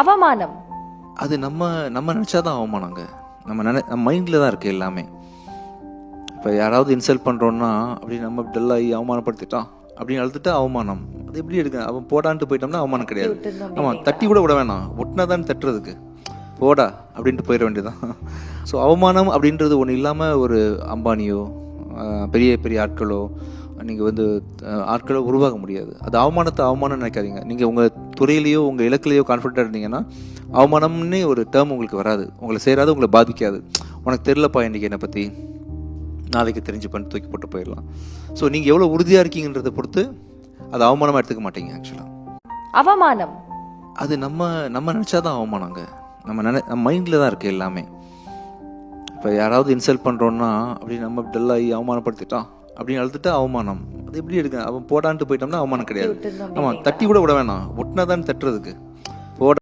அவமானம். அது நம்ம நம்ம நினச்சாதான் அவமானங்க. நம்ம நினை நம்ம மைண்டில் தான் இருக்குது எல்லாமே. இப்போ யாராவது இன்சல்ட் பண்ணுறோன்னா அப்படி நம்ம டல்லாகி அவமானப்படுத்திட்டான் அப்படின்னு அழுதுட்டா அவமானம். அது எப்படி எடுக்க அவன் போடான்ட்டு போயிட்டோம்னா அவமானம் கிடையாது. ஆமாம் தட்டி கூட விட வேணாம். ஒட்டினா தான் தட்டுறதுக்கு. போடா அப்படின்ட்டு போயிட வேண்டியதான் ஸோ அவமானம் அப்படின்றது ஒன்று இல்லாமல் ஒரு அம்பானியோ பெரிய பெரிய ஆட்களோ நீங்கள் வந்து ஆட்களோ உருவாக முடியாது. அது அவமானத்தை அவமானம் நினைக்காதீங்க. நீங்கள் உங்கள் துறையிலையோ உங்கள் இலக்குலையோ கான்ஃபிடென்ட்டாக இருந்தீங்கன்னா அவமானம்னே ஒரு டேர்ம் உங்களுக்கு வராது. உங்களை சேராது உங்களை பாதிக்காது. உனக்கு தெரிலப்பா இன்றைக்கி என்னை பற்றி நாளைக்கு தெரிஞ்சு பண்ணி தூக்கி போட்டு போயிடலாம். ஸோ நீங்கள் எவ்வளோ உறுதியாக இருக்கீங்கன்றதை பொறுத்து அது அவமானமாக எடுத்துக்க மாட்டீங்க ஆக்சுவலாக அவமானம். அது நம்ம நம்ம நினச்சாதான் அவமானங்க. நம்ம நினை நம்ம மைண்டில் தான் இருக்குது எல்லாமே. இப்போ யாராவது இன்சல்ட் பண்ணுறோன்னா அப்படி நம்ம டல்லாகி அவமானப்படுத்திட்டான் அப்படின்னு அழுதுட்டா அவமானம். அது எப்படி எடுக்க? அவன் போடான்ட்டு போயிட்டோம்னா அவமானம் கிடையாது. ஆமாம் தட்டி கூட விட வேணாம். ஒட்டினா தான் தட்டுறதுக்கு.